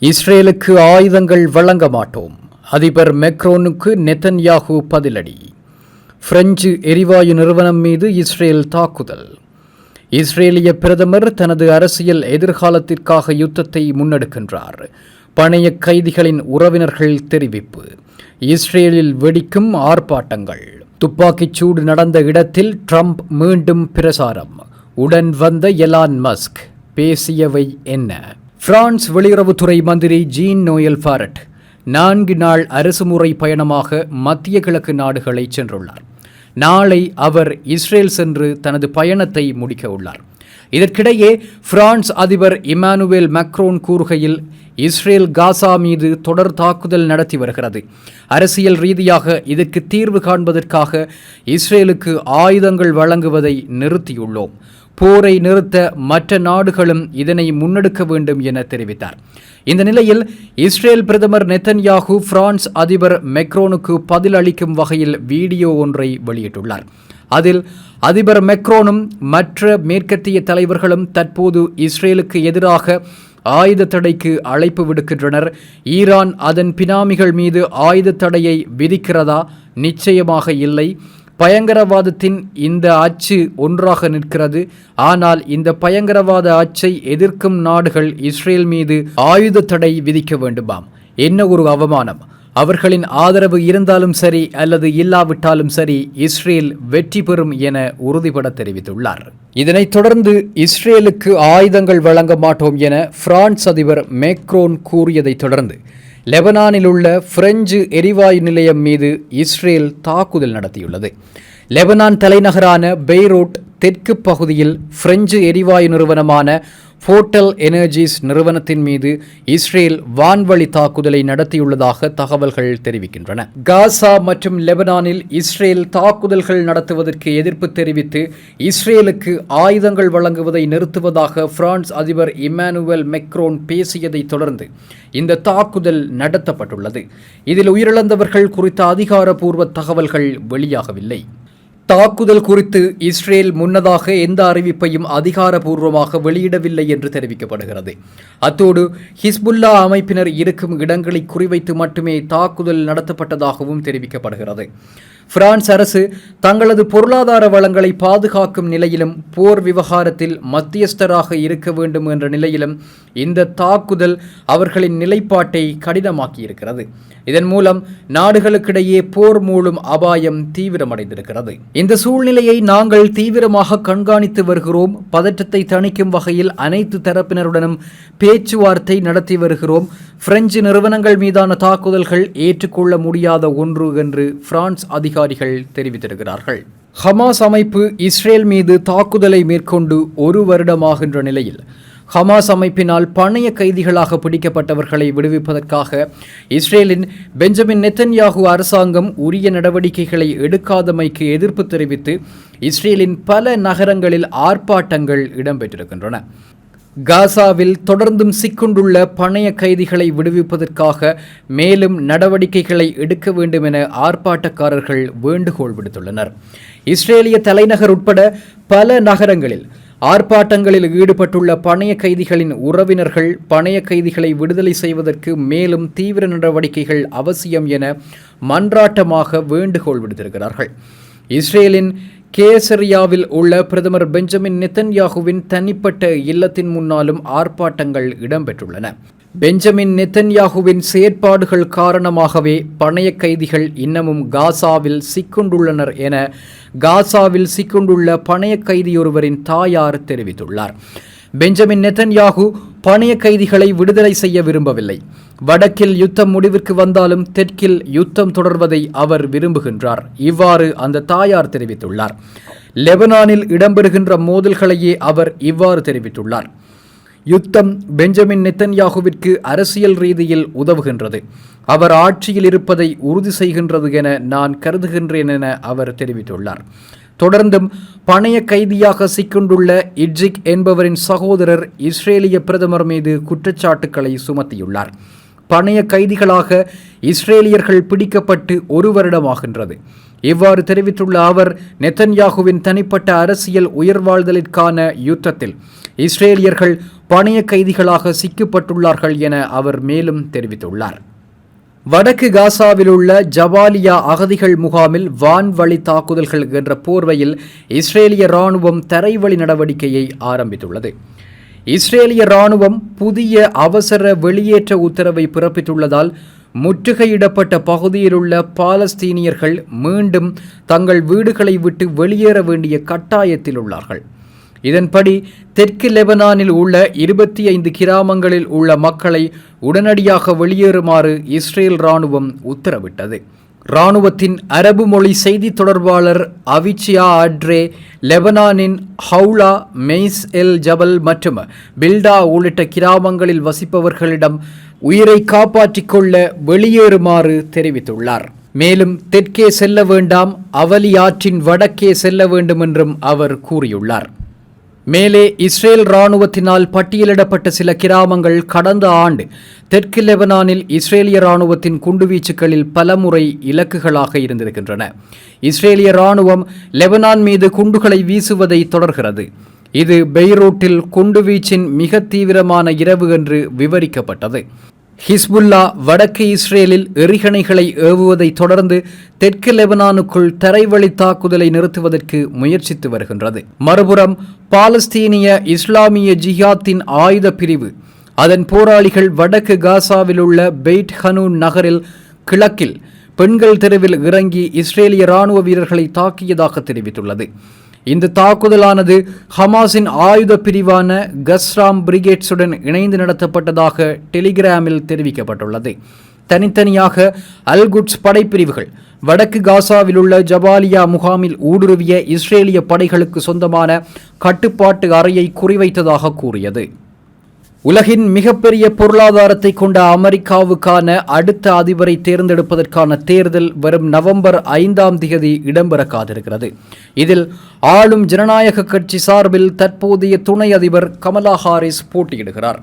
இஸ்ரேலுக்கு ஆயுதங்கள் வழங்க மாட்டோம். அதிபர் மெக்ரோனுக்கு நெத்தன்யாகு பதிலடி. பிரெஞ்சு எரிவாயு நிறுவனம் மீது இஸ்ரேல் தாக்குதல். இஸ்ரேலிய பிரதமர் தனது அரசியல் எதிர்காலத்திற்காக யுத்தத்தை முன்னெடுக்கின்றார். பணைய கைதிகளின் உறவினர்கள் தெரிவிப்பு. இஸ்ரேலில் வெடிக்கும் ஆர்ப்பாட்டங்கள். துப்பாக்கிச் சூடு நடந்த இடத்தில் ட்ரம்ப் மீண்டும் பிரசாரம். உடன் வந்த எலான் மஸ்க். பேசியவை என்ன? பிரான்ஸ் வெளியுறவுத்துறை மந்திரி ஜீன் நோயல் ஃபாரட் நான்கு நாள் அரசுமுறை பயணமாக மத்திய கிழக்கு நாடுகளை சென்றுள்ளார். நாளை அவர் இஸ்ரேல் சென்று தனது பயணத்தை முடிக்க உள்ளார். இதற்கிடையே பிரான்ஸ் அதிபர் இமானுவேல் மக்ரோன் கூறுகையில் இஸ்ரேல் காசா மீது தொடர் தாக்குதல் நடத்தி வருகிறது. அரசியல் ரீதியாக இதற்கு தீர்வு காண்பதற்காக இஸ்ரேலுக்கு ஆயுதங்கள் வழங்குவதை நிறுத்தியுள்ளோம். போரை நிறுத்த மற்ற நாடுகளும் இதனை முன்னெடுக்க வேண்டும் என தெரிவித்தார். இந்த நிலையில் இஸ்ரேல் பிரதமர் நெத்தன்யாகு பிரான்ஸ் அதிபர் மெக்ரோனுக்கு பதில் அளிக்கும் வகையில் வீடியோ ஒன்றை வெளியிட்டுள்ளார். அதில் அதிபர் மெக்ரோனும் மற்ற மேற்கத்திய தலைவர்களும் தற்போது இஸ்ரேலுக்கு எதிராக ஆயுத தடைக்கு அழைப்பு விடுக்கின்றனர். ஈரான் அதன் பினாமிகள் மீது ஆயுத தடையை விதிக்கிறதா? நிச்சயமாக இல்லை. பயங்கரவாதத்தின் இந்த அச்சு ஒன்றாக நிற்கிறது. ஆனால் இந்த பயங்கரவாத அச்சை எதிர்க்கும் நாடுகள் இஸ்ரேல் மீது ஆயுத தடை விதிக்க வேண்டுமாம். என்ன ஒரு அவமானம். அவர்களின் ஆதரவு இருந்தாலும் சரி அல்லது இல்லாவிட்டாலும் சரி இஸ்ரேல் வெற்றி பெறும் என உறுதிபட தெரிவித்துள்ளார். இதனைத் தொடர்ந்து இஸ்ரேலுக்கு ஆயுதங்கள் வழங்க மாட்டோம் என பிரான்ஸ் அதிபர் மேக்ரோன் கூறியதைத் தொடர்ந்து லெபனானில் உள்ள பிரெஞ்சு எரிவாயு நிலையம் மீது இஸ்ரேல் தாக்குதல் நடத்தியுள்ளது. லெபனான் தலைநகரான பெய்ரூட் தெற்கு பகுதியில் பிரெஞ்சு எரிவாயு நிறுவனமான ஃபோட்டல் எனர்ஜிஸ் நிறுவனத்தின் மீது இஸ்ரேல் வான்வழி தாக்குதலை நடத்தியுள்ளதாக தகவல்கள் தெரிவிக்கின்றன. காசா மற்றும் லெபனானில் இஸ்ரேல் தாக்குதல்கள் நடத்துவதற்கு எதிர்ப்பு தெரிவித்து இஸ்ரேலுக்கு ஆயுதங்கள் வழங்குவதை நிறுத்துவதாக பிரான்ஸ் அதிபர் இமானுவேல் மெக்ரோன் பேசியதை தொடர்ந்து இந்த தாக்குதல் நடத்தப்பட்டுள்ளது. இதில் உயிரிழந்தவர்கள் குறித்த அதிகாரப்பூர்வ தகவல்கள் வெளியாகவில்லை. தாக்குதல் குறித்து இஸ்ரேல் முன்னதாக எந்த அறிவிப்பையும் அதிகாரபூர்வமாக வெளியிடவில்லை என்று தெரிவிக்கப்படுகிறது. அத்தோடு ஹிஸ்புல்லா அமைப்பினர் இருக்கும் இடங்களை குறிவைத்து மட்டுமே தாக்குதல் நடத்தப்பட்டதாகவும் தெரிவிக்கப்படுகிறது. பிரான்ஸ் அரசு தங்களது பொருளாதார வளங்களை பாதுகாக்கும் நிலையிலும் போர் விவகாரத்தில் மத்தியஸ்தராக இருக்க வேண்டும் என்ற நிலையிலும் இந்த தாக்குதல் அவர்களின் நிலைப்பாட்டை கடினமாக்கியிருக்கிறது. இதன் மூலம் நாடுகளுக்கிடையே போர் மூலம் அபாயம் தீவிரமடைந்திருக்கிறது. இந்த சூழ்நிலையை நாங்கள் தீவிரமாக கண்காணித்து வருகிறோம். பதற்றத்தை தணிக்கும் வகையில் அனைத்து தரப்பினருடனும் பேச்சுவார்த்தை நடத்தி வருகிறோம். பிரெஞ்சு நிறுவனங்கள் மீதான தாக்குதல்கள் ஏற்றுக்கொள்ள முடியாத ஒன்று என்று பிரான்ஸ் அதிகாரிகள் தெரிவித்திருக்கிறார்கள். ஹமாஸ் அமைப்பு இஸ்ரேல் மீது தாக்குதலை மேற்கொண்டு ஒரு வருடமாகின்ற நிலையில் ஹமாஸ் அமைப்பினால் பணைய கைதிகளாக பிடிக்கப்பட்டவர்களை விடுவிப்பதற்காக இஸ்ரேலின் பெஞ்சமின் நெத்தன்யாகு அரசாங்கம் உரிய நடவடிக்கைகளை எடுக்காதமைக்கு எதிர்ப்பு தெரிவித்து இஸ்ரேலின் பல நகரங்களில் ஆர்ப்பாட்டங்கள் இடம்பெற்றிருக்கின்றன. காசாவில் தொடர்ந்தும் சிக்குண்டுள்ள பணைய கைதிகளை விடுவிப்பதற்காக மேலும் நடவடிக்கைகளை எடுக்க வேண்டும் என ஆர்ப்பாட்டக்காரர்கள் வேண்டுகோள் விடுத்துள்ளனர். இஸ்ரேலிய தலைநகர் உட்பட பல நகரங்களில் ஆர்ப்பாட்டங்களில் ஈடுபட்டுள்ள பணைய கைதிகளின் உறவினர்கள் பணைய கைதிகளை விடுதலை செய்வதற்கு மேலும் தீவிர நடவடிக்கைகள் அவசியம் என மன்றாட்டமாக வேண்டுகோள் விடுத்திருக்கிறார்கள். இஸ்ரேலின் கேசரியாவில் உள்ள பிரதமர் பெஞ்சமின் நெத்தன்யாகுவின் தனிப்பட்ட இல்லத்தின் முன்னாலும் ஆர்ப்பாட்டங்கள் இடம்பெற்றுள்ளன. பெஞ்சமின் நெத்தன்யாகுவின் செயற்பாடுகள் காரணமாகவே பணைய கைதிகள் இன்னமும் காசாவில் சிக்கொண்டுள்ளனர் என காசாவில் சிக்கொண்டுள்ள பணைய கைதியொருவரின் தாயார் தெரிவித்துள்ளார். பெஞ்சமின் நெத்தன்யாகு பணைய கைதிகளை விடுதலை செய்ய விரும்பவில்லை. வடக்கில் யுத்தம் முடிவிற்கு வந்தாலும் தெற்கில் யுத்தம் தொடர்வதை அவர் விரும்புகின்றார். இவ்வாறு அந்த தாயார் தெரிவித்துள்ளார். லெபனானில் இடம்பெறுகின்ற மோதல்களையே அவர் இவ்வாறு தெரிவித்துள்ளார். யுத்தம் பெஞ்சமின் நெத்தன்யாகுவிற்கு அரசியல் ரீதியில் உதவுகின்றது. அவர் ஆட்சியில் இருப்பதை உறுதி செய்கின்றது என நான் கருதுகின்றேன் என அவர் தெரிவித்துள்ளார். தொடர்ந்தும் பணைய கைதியாக சிக்கொண்டுள்ள இட்ஜிக் என்பவரின் சகோதரர் இஸ்ரேலிய பிரதமர் மீது குற்றச்சாட்டுக்களை சுமத்தியுள்ளார். பணைய கைதிகளாக இஸ்ரேலியர்கள் பிடிக்கப்பட்டு ஒரு வருடமாகின்றது. இவ்வாறு தெரிவித்துள்ள அவர் நெத்தன்யாகுவின் தனிப்பட்ட அரசியல் உயர்வாழ்தலிற்கான யுத்தத்தில் இஸ்ரேலியர்கள் பணைய கைதிகளாக சிக்கப்பட்டுள்ளார்கள் என அவர் மேலும் தெரிவித்துள்ளார். வடக்கு காசாவில் உள்ள ஜவாலியா அகதிகள் முகாமில் வான்வழி தாக்குதல்கள் என்ற போர்வையில் இஸ்ரேலிய ராணுவம் தரைவழி நடவடிக்கையை ஆரம்பித்துள்ளது. இஸ்ரேலிய ராணுவம் புதிய அவசர வெளியேற்ற உத்தரவை பிறப்பித்துள்ளதால் முற்றுகையிடப்பட்ட பகுதியிலுள்ள பாலஸ்தீனியர்கள் மீண்டும் தங்கள் வீடுகளை விட்டு வெளியேற வேண்டிய கட்டாயத்தில் உள்ளார்கள். இதன்படி தெற்கு லெபனானில் உள்ள இருபத்தி ஐந்து கிராமங்களில் உள்ள மக்களை உடனடியாக வெளியேறுமாறு இஸ்ரேல் இராணுவம் உத்தரவிட்டது. இராணுவத்தின் அரபு மொழி செய்தி தொடர்பாளர் அவிச்சியா அட்ரே லெபனானின் ஹவுலா மெய்ஸ் எல் ஜபல் மற்றும் பில்டா உள்ளிட்ட கிராமங்களில் வசிப்பவர்களிடம் உயிரை காப்பாற்றிக் கொள்ள வெளியேறுமாறு தெரிவித்துள்ளார். மேலும் தெற்கே செல்ல வேண்டாம் அவலி ஆற்றின் வடக்கே செல்ல வேண்டும் என்றும் அவர் கூறியுள்ளார். மேலே இஸ்ரேல் இராணுவத்தினால் பட்டியலிடப்பட்ட சில கிராமங்கள் கடந்த ஆண்டு தெற்கு லெபனானில் இஸ்ரேலிய இராணுவத்தின் குண்டுவீச்சுகளில் பலமுறை இலக்குகளாக இருந்திருக்கின்றன. இஸ்ரேலிய இராணுவம் லெபனான் மீது குண்டுகளை வீசுவதை தொடர்கிறது. இது பெய்ரூட்டில் குண்டுவீச்சின் மிக தீவிரமான இரவு என்று விவரிக்கப்பட்டது. ஹிஸ்புல்லா வடக்கு இஸ்ரேலில் எறிகணைகளை ஏவுவதை தொடர்ந்து தெற்கு லெபனானுக்குள் தரைவழி தாக்குதலை நிறுத்துவதற்கு முயற்சித்து வருகின்றது. மறுபுறம் பாலஸ்தீனிய இஸ்லாமிய ஜிஹாத்தின் ஆயுத பிரிவு அதன் போராளிகள் வடக்கு காசாவில் உள்ள பெய்ட் ஹனூன் நகரில் கிழக்கில் பெண்கள் தெருவில் இறங்கி இஸ்ரேலிய ராணுவ வீரர்களை தாக்கியதாக தெரிவித்துள்ளது. இந்த தாக்குதலானது ஹமாஸின் ஆயுத பிரிவான கஸ்ராம் பிரிகேட்ஸுடன் இணைந்து நடத்தப்பட்டதாக டெலிகிராமில் தெரிவிக்கப்பட்டுள்ளது. தனித்தனியாக அல்குட்ஸ் படைப்பிரிவுகள் வடக்கு காசாவில் உள்ள ஜபாலியா முகாமில் ஊடுருவிய இஸ்ரேலிய படைகளுக்கு சொந்தமான கட்டுப்பாட்டு அறையை குறிவைத்ததாக கூறியது. உலகின் மிகப்பெரிய பொருளாதாரத்தை கொண்ட அமெரிக்காவுக்கான அடுத்த அதிபரை தேர்ந்தெடுப்பதற்கான தேர்தல் வரும் நவம்பர் ஐந்தாம் திகதி இடம்பெற காத்திருக்கிறது இதில் ஆளும் ஜனநாயக கட்சி சார்பில் தற்போதைய துணை அதிபர் கமலா ஹாரிஸ் போட்டியிடுகிறார்.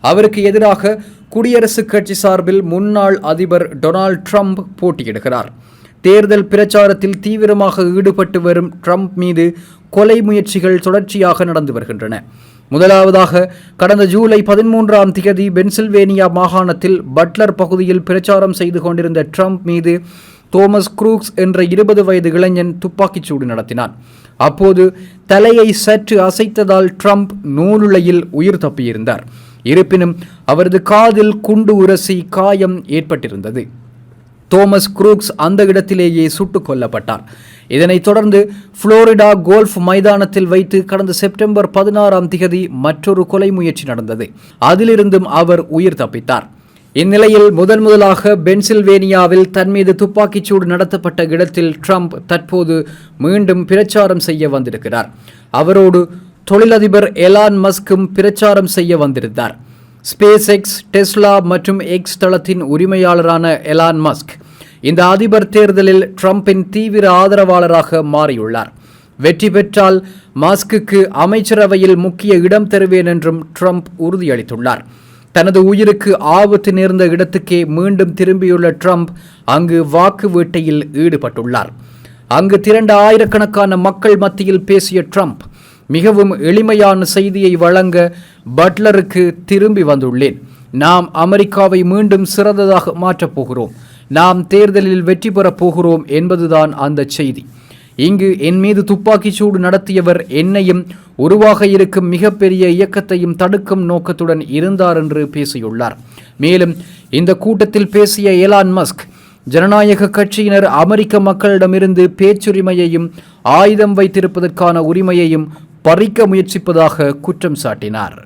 அவருக்கு எதிராக குடியரசுக் கட்சி சார்பில் முன்னாள் அதிபர் டொனால்ட் ட்ரம்ப் போட்டியிடுகிறார். தேர்தல் பிரச்சாரத்தில் தீவிரமாக ஈடுபட்டு வரும் ட்ரம்ப் மீது கொலை முயற்சிகள் தொடர்ச்சியாக நடந்து வருகின்றன. முதலாவதாக கடந்த ஜூலை பதிமூன்றாம் தேதி பென்சில்வேனியா மாகாணத்தில் பட்லர் பகுதியில் பிரச்சாரம் செய்து கொண்டிருந்த ட்ரம்ப் மீது தோமஸ் குரூக்ஸ் என்ற இருபது வயது இளைஞன் துப்பாக்கிச் சூடு நடத்தினான். அப்போது தலையை சற்று அசைத்ததால் ட்ரம்ப் நூலுளையில் உயிர் தப்பியிருந்தார். இருப்பினும் அவரது காதில் குண்டு உரசி காயம் ஏற்பட்டிருந்தது. தோமஸ் குரூக்ஸ் அந்த இடத்திலேயே சுட்டுக் கொல்லப்பட்டார். இதனைத் தொடர்ந்து புளோரிடா கோல்ஃப் மைதானத்தில் வைத்து கடந்த செப்டம்பர் பதினாறாம் திகதி மற்றொரு கொலை முயற்சி நடந்தது. அதிலிருந்தும் அவர் உயிர் தப்பித்தார். இந்நிலையில் முதன் முதலாக பென்சில்வேனியாவில் தன் மீது துப்பாக்கிச்சூடு நடத்தப்பட்ட இடத்தில் ட்ரம்ப் தற்போது மீண்டும் பிரச்சாரம் செய்ய வந்திருக்கிறார். அவரோடு தொழிலதிபர் எலான் மஸ்கும் பிரச்சாரம் செய்ய வந்திருந்தார். ஸ்பேஸ் எக்ஸ் டெஸ்லா மற்றும் எக்ஸ் தளத்தின் உரிமையாளரான எலான் மஸ்க் இந்த அதிபர் தேர்தலில் ட்ரம்பின் தீவிர ஆதரவாளராக மாறியுள்ளார். வெற்றி பெற்றால் மாஸ்க்கு அமைச்சரவையில் முக்கிய இடம் தருவேன் என்றும் ட்ரம்ப் உறுதியளித்துள்ளார். தனது உயிருக்கு ஆபத்து நேர்ந்த இடத்துக்கே மீண்டும் திரும்பியுள்ள ட்ரம்ப் அங்கு வாக்கு வேட்டையில் ஈடுபட்டுள்ளார். அங்கு திரண்ட ஆயிரக்கணக்கான மக்கள் மத்தியில் பேசிய ட்ரம்ப் மிகவும் எளிமையான செய்தியை வழங்க பட்லருக்கு திரும்பி வந்துள்ளேன். நாம் அமெரிக்காவை மீண்டும் சிறந்ததாக மாற்றப் போகிறோம். நாம் தேர்தலில் வெற்றி பெறப் போகிறோம் என்பதுதான் அந்த செய்தி. இங்கு என் மீது துப்பாக்கிச் சூடு நடத்தியவர் என்னையும் உருவாக இருக்கும் மிகப்பெரிய இயக்கத்தையும் தடுக்கும் நோக்கத்துடன் இருந்தார் என்று பேசியுள்ளார். மேலும் இந்த கூட்டத்தில் பேசிய எலான் மஸ்க் ஜனநாயக கட்சியினர் அமெரிக்க மக்களிடமிருந்து பேச்சுரிமையையும் ஆயுதம் வைத்திருப்பதற்கான உரிமையையும் பறிக்க முயற்சிப்பதாக குற்றம் சாட்டினார்.